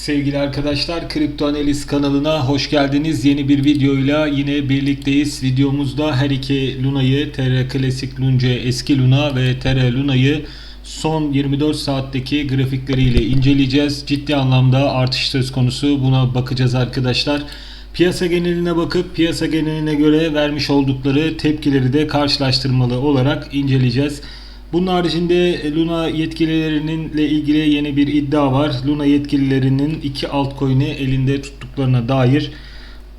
Sevgili arkadaşlar Kripto Analiz kanalına hoş geldiniz. Yeni bir videoyla yine birlikteyiz. Videomuzda her iki Luna'yı TR Klasik Lunce eski Luna ve TR Luna'yı son 24 saatteki grafikleriyle inceleyeceğiz. Ciddi anlamda artış söz konusu. Buna bakacağız arkadaşlar. Piyasa geneline bakıp piyasa geneline göre vermiş oldukları tepkileri de karşılaştırmalı olarak inceleyeceğiz. Bunun haricinde Luna yetkililerinin ile ilgili yeni bir iddia var. Luna yetkililerinin iki altcoin'i elinde tuttuklarına dair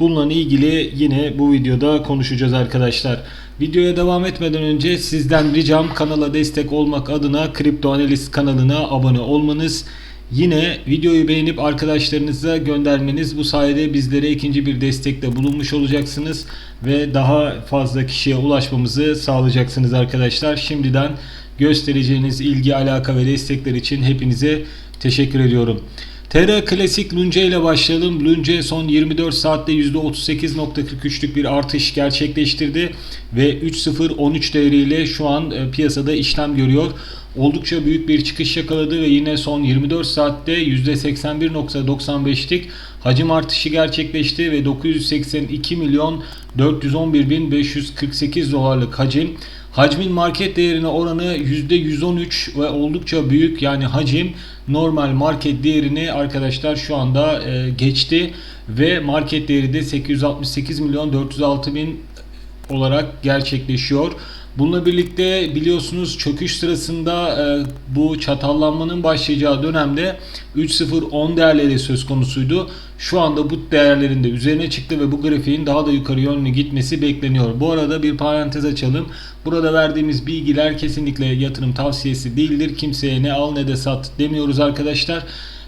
bununla ilgili yine bu videoda konuşacağız arkadaşlar. Videoya devam etmeden önce sizden ricam kanala destek olmak adına Kripto Analiz kanalına abone olmanız. Yine videoyu beğenip arkadaşlarınıza göndermeniz bu sayede bizlere ikinci bir destekte bulunmuş olacaksınız ve daha fazla kişiye ulaşmamızı sağlayacaksınız arkadaşlar. Şimdiden göstereceğiniz ilgi, alaka ve destekler için hepinize teşekkür ediyorum. TR Klasik Lunce ile başlayalım. Lunce son 24 saatte %38.43'lük bir artış gerçekleştirdi ve 3.013 değeriyle şu an e, piyasada işlem görüyor. Oldukça büyük bir çıkış yakaladı ve yine son 24 saatte %81.95'lik hacim artışı gerçekleşti ve 982 milyon 411 bin 548 dolarlık hacim Hacmin market değerine oranı %113 ve oldukça büyük yani hacim normal market değerini arkadaşlar şu anda e, geçti ve market değeri de 868 milyon 406 bin olarak gerçekleşiyor. Bununla birlikte biliyorsunuz çöküş sırasında e, bu çatallanmanın başlayacağı dönemde 3.010 değerleri söz konusuydu. Şu anda bu değerlerin de üzerine çıktı ve bu grafiğin daha da yukarı yönlü gitmesi bekleniyor. Bu arada bir parantez açalım. Burada verdiğimiz bilgiler kesinlikle yatırım tavsiyesi değildir. Kimseye ne al ne de sat demiyoruz arkadaşlar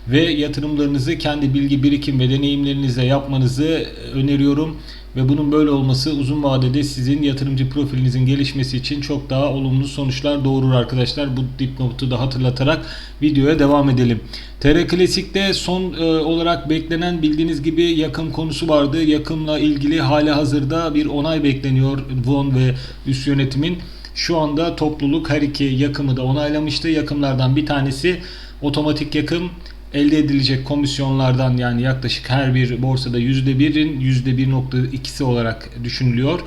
ve yatırımlarınızı kendi bilgi birikim ve deneyimlerinizle yapmanızı öneriyorum. Ve bunun böyle olması uzun vadede sizin yatırımcı profilinizin gelişmesi için çok daha olumlu sonuçlar doğurur arkadaşlar. Bu dipnotu da hatırlatarak videoya devam edelim. TR Klasik'te son e, olarak beklenen bildiğiniz gibi yakın konusu vardı. Yakımla ilgili hali hazırda bir onay bekleniyor Von ve üst yönetimin. Şu anda topluluk her iki yakımı da onaylamıştı. Yakımlardan bir tanesi otomatik yakım elde edilecek komisyonlardan yani yaklaşık her bir borsada %1'in %1.2'si olarak düşünülüyor.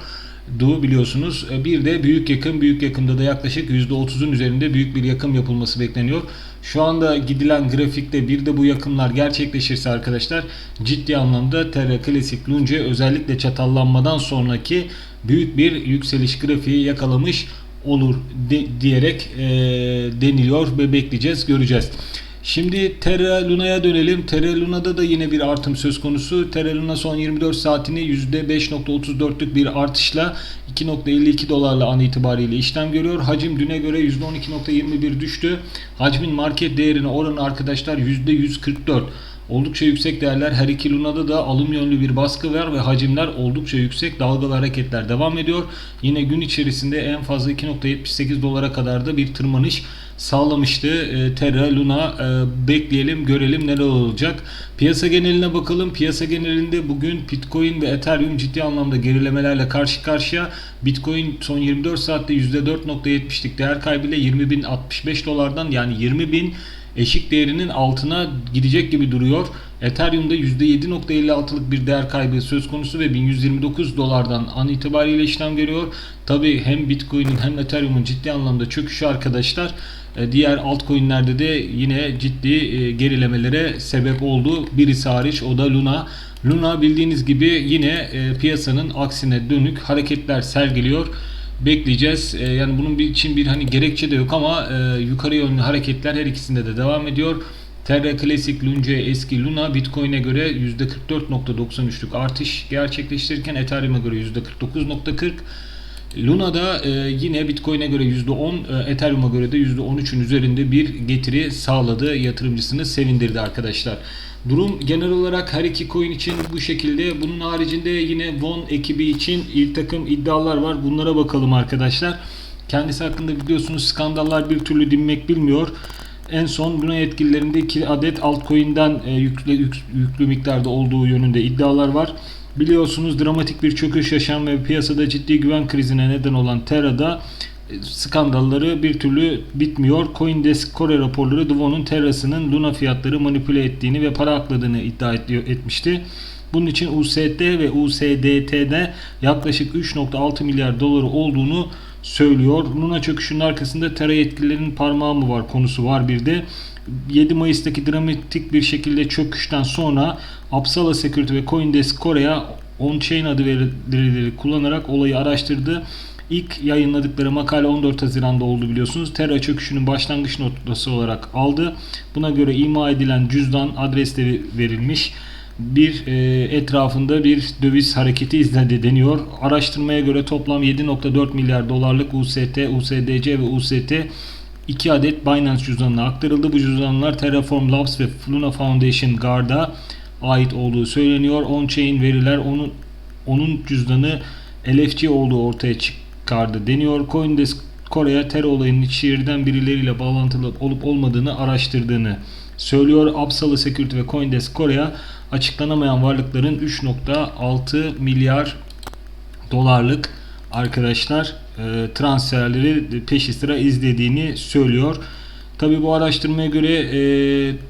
Du biliyorsunuz. Bir de büyük yakım. Büyük yakımda da yaklaşık %30'un üzerinde büyük bir yakım yapılması bekleniyor. Şu anda gidilen grafikte bir de bu yakımlar gerçekleşirse arkadaşlar ciddi anlamda Terra Classic Lunge özellikle çatallanmadan sonraki büyük bir yükseliş grafiği yakalamış olur de, diyerek e, deniliyor ve bekleyeceğiz göreceğiz. Şimdi Terra Luna'ya dönelim. Terra Luna'da da yine bir artım söz konusu. Terra Luna son 24 saatini %5.34'lük bir artışla 2.52 dolarla an itibariyle işlem görüyor. Hacim düne göre %12.21 düştü. Hacmin market değerine oranı arkadaşlar %144. Oldukça yüksek değerler her iki lunada da alım yönlü bir baskı var ve hacimler oldukça yüksek dalgalı hareketler devam ediyor. Yine gün içerisinde en fazla 2.78 dolara kadar da bir tırmanış sağlamıştı. E, Terra, Luna e, bekleyelim görelim neler olacak. Piyasa geneline bakalım. Piyasa genelinde bugün Bitcoin ve Ethereum ciddi anlamda gerilemelerle karşı karşıya. Bitcoin son 24 saatte %4.70'lik değer kaybıyla 20.065 dolardan yani 20.000 eşik değerinin altına gidecek gibi duruyor. Ethereum'da %7.56'lık bir değer kaybı söz konusu ve 1129 dolardan an itibariyle işlem görüyor. Tabi hem Bitcoin'in hem Ethereum'un ciddi anlamda çöküşü arkadaşlar e, diğer altcoin'lerde de yine ciddi e, gerilemelere sebep oldu. Birisi hariç o da Luna. Luna bildiğiniz gibi yine e, piyasanın aksine dönük hareketler sergiliyor bekleyeceğiz. Yani bunun için bir hani gerekçe de yok ama yukarı yönlü hareketler her ikisinde de devam ediyor. Terra Classic Lunge eski Luna Bitcoin'e göre %44.93'lük artış gerçekleştirirken Ethereum'a göre %49.40 Luna'da e, yine Bitcoin'e göre %10, e, Ethereum'a göre de %13'ün üzerinde bir getiri sağladı. Yatırımcısını sevindirdi arkadaşlar. Durum genel olarak her iki coin için bu şekilde. Bunun haricinde yine Von ekibi için ilk takım iddialar var. Bunlara bakalım arkadaşlar. Kendisi hakkında biliyorsunuz skandallar bir türlü dinmek bilmiyor. En son Luna yetkililerinde 2 adet altcoin'den e, yüklü, yüklü miktarda olduğu yönünde iddialar var. Biliyorsunuz dramatik bir çöküş yaşayan ve piyasada ciddi güven krizine neden olan Terra'da skandalları bir türlü bitmiyor. Coindesk Kore raporları Duvon'un Terra'sının Luna fiyatları manipüle ettiğini ve para akladığını iddia etmişti. Bunun için USD ve USDT'de yaklaşık 3.6 milyar doları olduğunu söylüyor. Luna çöküşünün arkasında Terra yetkililerinin parmağı mı var konusu var bir de. 7 Mayıs'taki dramatik bir şekilde çöküşten sonra Apsala Security ve Coindesk Korea on-chain adı verileri kullanarak olayı araştırdı. İlk yayınladıkları makale 14 Haziran'da oldu biliyorsunuz. Terra çöküşünün başlangıç noktası olarak aldı. Buna göre ima edilen cüzdan adres verilmiş. Bir e, etrafında bir döviz hareketi izledi deniyor. Araştırmaya göre toplam 7.4 milyar dolarlık UST, USDC ve UST 2 adet Binance cüzdanına aktarıldı. Bu cüzdanlar Terraform Labs ve Luna Foundation Guard'a ait olduğu söyleniyor. On-chain veriler onun onun cüzdanı LFG olduğu ortaya çıkardı deniyor. Coindesk Kore'ye Terra olayının içeriden birileriyle bağlantılı olup olmadığını araştırdığını söylüyor. Apsalı Security ve Coindesk Korea açıklanamayan varlıkların 3.6 milyar dolarlık arkadaşlar e, transferleri peşi sıra izlediğini söylüyor. Tabi bu araştırmaya göre e,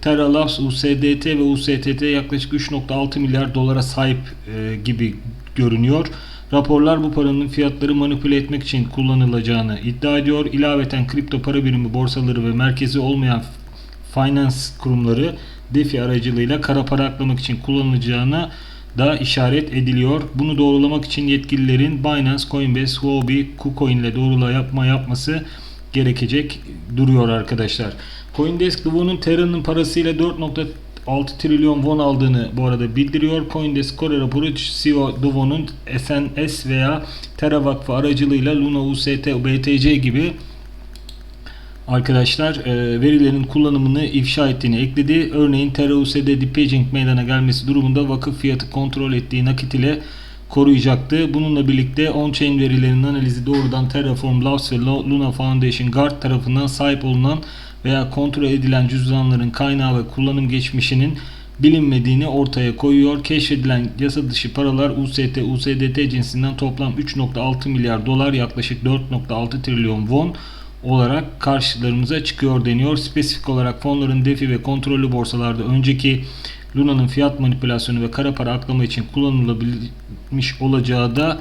Terra Labs, USDT ve USTT yaklaşık 3.6 milyar dolara sahip e, gibi görünüyor. Raporlar bu paranın fiyatları manipüle etmek için kullanılacağını iddia ediyor. İlaveten kripto para birimi borsaları ve merkezi olmayan finance kurumları DeFi aracılığıyla kara para aklamak için kullanılacağına da işaret ediliyor. Bunu doğrulamak için yetkililerin Binance, Coinbase, Huobi, KuCoin ile doğrula yapma yapması gerekecek duruyor arkadaşlar. Coindesk Duvon'un Terra'nın parasıyla 4.6 trilyon won aldığını bu arada bildiriyor. Coindesk Kore raporu CEO Duvon'un SNS veya Terra Vakfı aracılığıyla Luna UST, BTC gibi arkadaşlar e, verilerin kullanımını ifşa ettiğini ekledi. Örneğin Terra USD depaging meydana gelmesi durumunda vakıf fiyatı kontrol ettiği nakit ile koruyacaktı. Bununla birlikte on-chain verilerinin analizi doğrudan Terraform Labs ve Luna Foundation Guard tarafından sahip olunan veya kontrol edilen cüzdanların kaynağı ve kullanım geçmişinin bilinmediğini ortaya koyuyor. Keşfedilen yasa dışı paralar UST, USDT cinsinden toplam 3.6 milyar dolar yaklaşık 4.6 trilyon won olarak karşılarımıza çıkıyor deniyor. Spesifik olarak fonların defi ve kontrollü borsalarda önceki Luna'nın fiyat manipülasyonu ve kara para aklama için kullanılabilmiş olacağı da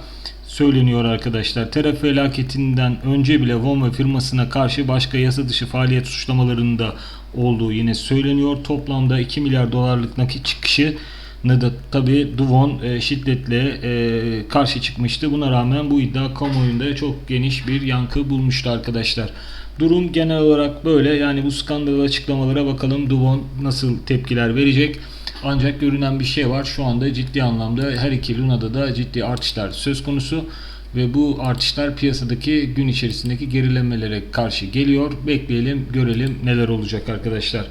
söyleniyor arkadaşlar. Terra felaketinden önce bile Von ve firmasına karşı başka yasa dışı faaliyet suçlamalarında olduğu yine söyleniyor. Toplamda 2 milyar dolarlık nakit çıkışı da tabi Duvon e, şiddetle e, karşı çıkmıştı. Buna rağmen bu iddia kamuoyunda çok geniş bir yankı bulmuştu arkadaşlar. Durum genel olarak böyle. Yani bu skandal açıklamalara bakalım Duvon nasıl tepkiler verecek. Ancak görünen bir şey var. Şu anda ciddi anlamda her iki Luna'da da ciddi artışlar söz konusu ve bu artışlar piyasadaki gün içerisindeki gerilemelere karşı geliyor. Bekleyelim, görelim neler olacak arkadaşlar.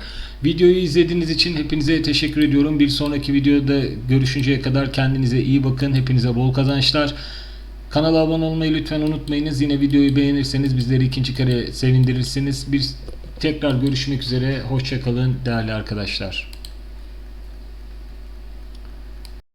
Videoyu izlediğiniz için hepinize teşekkür ediyorum. Bir sonraki videoda görüşünceye kadar kendinize iyi bakın. Hepinize bol kazançlar. Kanala abone olmayı lütfen unutmayınız. Yine videoyu beğenirseniz bizleri ikinci kere sevindirirsiniz. Bir tekrar görüşmek üzere. Hoşçakalın değerli arkadaşlar.